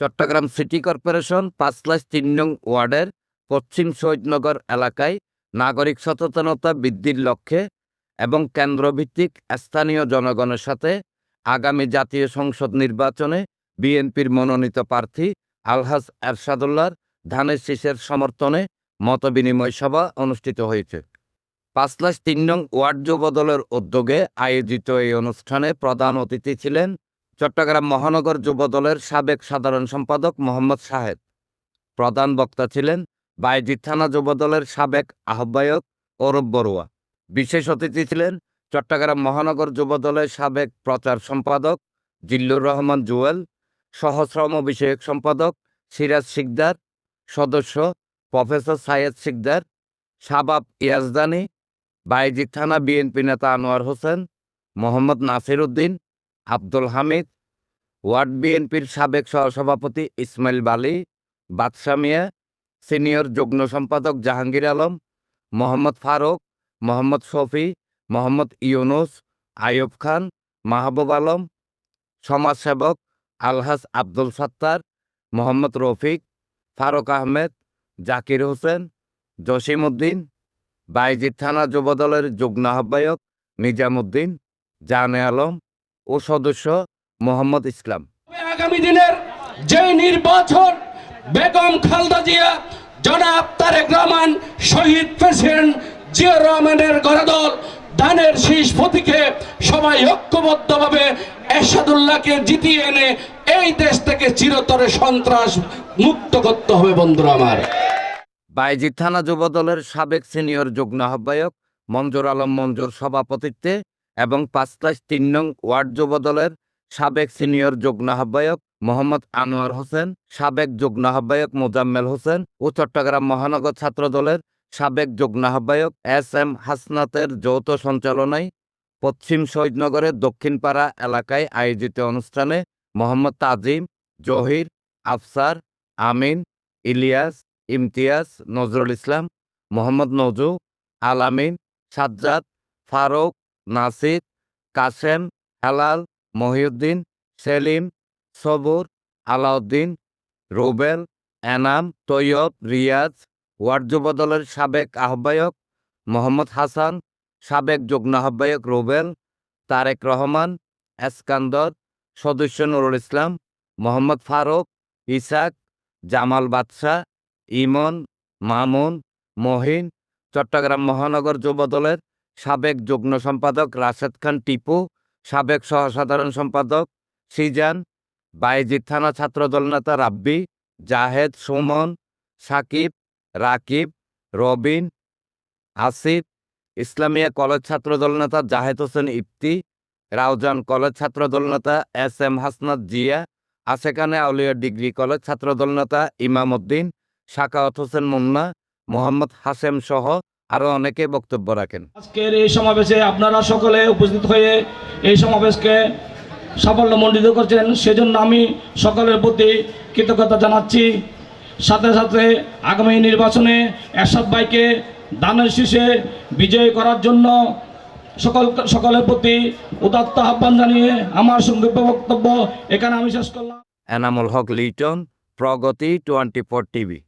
Chittagong city corporation Panchlaish তিন নং ওয়ার্ডের পশ্চিম শহীদনগর এলাকায় নাগরিক সচেতনতা বৃদ্ধির লক্ষ্যে এবং কেন্দ্রভিত্তিক স্থানীয় জনগণের সাথে আগামী জাতীয় সংসদ নির্বাচনে বিএনপির মনোনীত প্রার্থী আলহাজ এরশাদুল্লাহর ধানের শীষের সমর্থনে মতবিনিময় সভা অনুষ্ঠিত হয়েছে। পাঁচলাশ তিন নং ওয়ার্ড যুবদলের উদ্যোগে আয়োজিত এই অনুষ্ঠানে প্রধান অতিথি ছিলেন চট্টগ্রাম মহানগর যুবদলের সাবেক সাধারণ সম্পাদক মোহাম্মদ শাহেদ। প্রধান বক্তা ছিলেন বাইজি থানা যুবদলের সাবেক আহ্বায়ক অরূপ বড়ুয়া। বিশেষ অতিথি ছিলেন চট্টগ্রাম মহানগর যুবদলের সাবেক প্রচার সম্পাদক জিল্লুর রহমান জুয়েল, সহশ্রম বিষয়ক সম্পাদক সিরাজ শিকদার, সদস্য প্রফেসর সাইয়েদ শিকদার, শাবাব ইয়াজদানি বাইজি থানা বিএনপি নেতা আনোয়ার হোসেন, মোহাম্মদ নাসির উদ্দিন আব্দুল হামিদ, ওয়ার্ড বিএনপির সাবেক সহসভাপতি ইসমাইল বালি, বাদশা মিয়া, সিনিয়র যুগ্ম সম্পাদক জাহাঙ্গীর আলম, মোহাম্মদ ফারুক, মোহাম্মদ শফি, মোহাম্মদ ইউনুস, আইয়ুব খান, মাহবুব আলম, সমাজসেবক আলহাজ আব্দুল সাত্তার, মোহাম্মদ রফিক, ফারুক আহমেদ, জাকির হোসেন, জসিম উদ্দিন বাইজিৎ থানা যুবদলের যুগ্ম আহ্বায়ক নিজামুদ্দিন, জানে আলম ও সদস্য মোহাম্মদ ইসলাম। আগামী দিনের যে নির্বাচন বেগম খালদা জিয়া জনাব তারেক রহমান শহীদ প্রেসিডেন্ট জিয়া রহমানের গণদল ধানের শীষ প্রতীকে সবাই ঐক্যবদ্ধভাবে এরশাদুল্লাহকে জিতিয়ে এনে এই দেশ থেকে চিরতরে সন্ত্রাস মুক্ত করতে হবে বন্ধুরা আমার। বাইজিৎ থানা যুবদলের সাবেক সিনিয়র যুগ্ম আহ্বায়ক মঞ্জুর আলম মঞ্জুর সভাপতিত্বে এবং পাঁচলাশ তিন নং ওয়ার্ড যুবদলের সাবেক সিনিয়র যুগ্ম আহ্বায়ক মোহাম্মদ আনোয়ার হোসেন, সাবেক যুগ্ম আহ্বায়ক মোজাম্মেল হোসেন ও চট্টগ্রাম মহানগর ছাত্রদলের সাবেক যুগ্ম আহ্বায়ক এস এম হাসনাতের যৌথ সঞ্চালনায় পশ্চিম শহীদনগরের দক্ষিণপাড়া এলাকায় আয়োজিত অনুষ্ঠানে মোহাম্মদ তাজিম, জহির, আফসার, আমিন, ইলিয়াস, ইমতিয়াজ, নজরুল ইসলাম, মোহাম্মদ নজু, আল আমিন, সাজ্জাদ, ফারুক নাসির, কাসেম, হেলাল, মহিউদ্দিন, সেলিম, সবুর, আলাউদ্দিন, রুবেল, এনাম, তৈয়ব, রিয়াজ, ওয়ার্ড যুবদলের সাবেক আহ্বায়ক মোহাম্মদ হাসান, সাবেক যুগ্ম আহ্বায়ক রুবেল, তারেক রহমান, এসকান্দর, সদস্য নুরুল ইসলাম, মোহাম্মদ ফারুক, ইসাক, জামাল বাদশাহ, ইমন, মামুন, মহিন, চট্টগ্রাম মহানগর যুবদলের সাবেক যুগ্ম সম্পাদক রাশেদ খান টিপু, সাবেক সহসাধারণ সম্পাদক সিজান বাইজিৎ থানা ছাত্রদল নেতা রাব্বি, জাহেদ, সুমন, সাকিব, রাকিব, রবিন, আসিফ, ইসলামিয়া কলেজ ছাত্রদল নেতা জাহেদ হোসেন ইফতি, রাউজান কলেজ ছাত্রদল নেতা S M Hasnat Zia, Ashekane Aulia degree college Chhatra Dal নেতা ইমাম উদ্দিন শাকাওয়াত হোসেন মুন্না, মোহাম্মদ হাসেম সহ আরও অনেকে বক্তব্য রাখেন। আজকের এই সমাবেশে আপনারা সকলে উপস্থিত হয়ে এই সমাবেশকে সাফল্য সাফল্যমণ্ডিত করছেন। সেজন্য আমি সকলের প্রতি কৃতজ্ঞতা জানাচ্ছি। সাথে সাথে আগামী নির্বাচনে এরশাদ ভাইকে দানের শীষে বিজয়ী করার জন্য সকল সকলের প্রতি উদাত্ত আহ্বান জানিয়ে আমার সংক্ষিপ্ত বক্তব্য এখানে আমি শেষ করলাম। Enamul Haque Liton Progoti twenty four TV.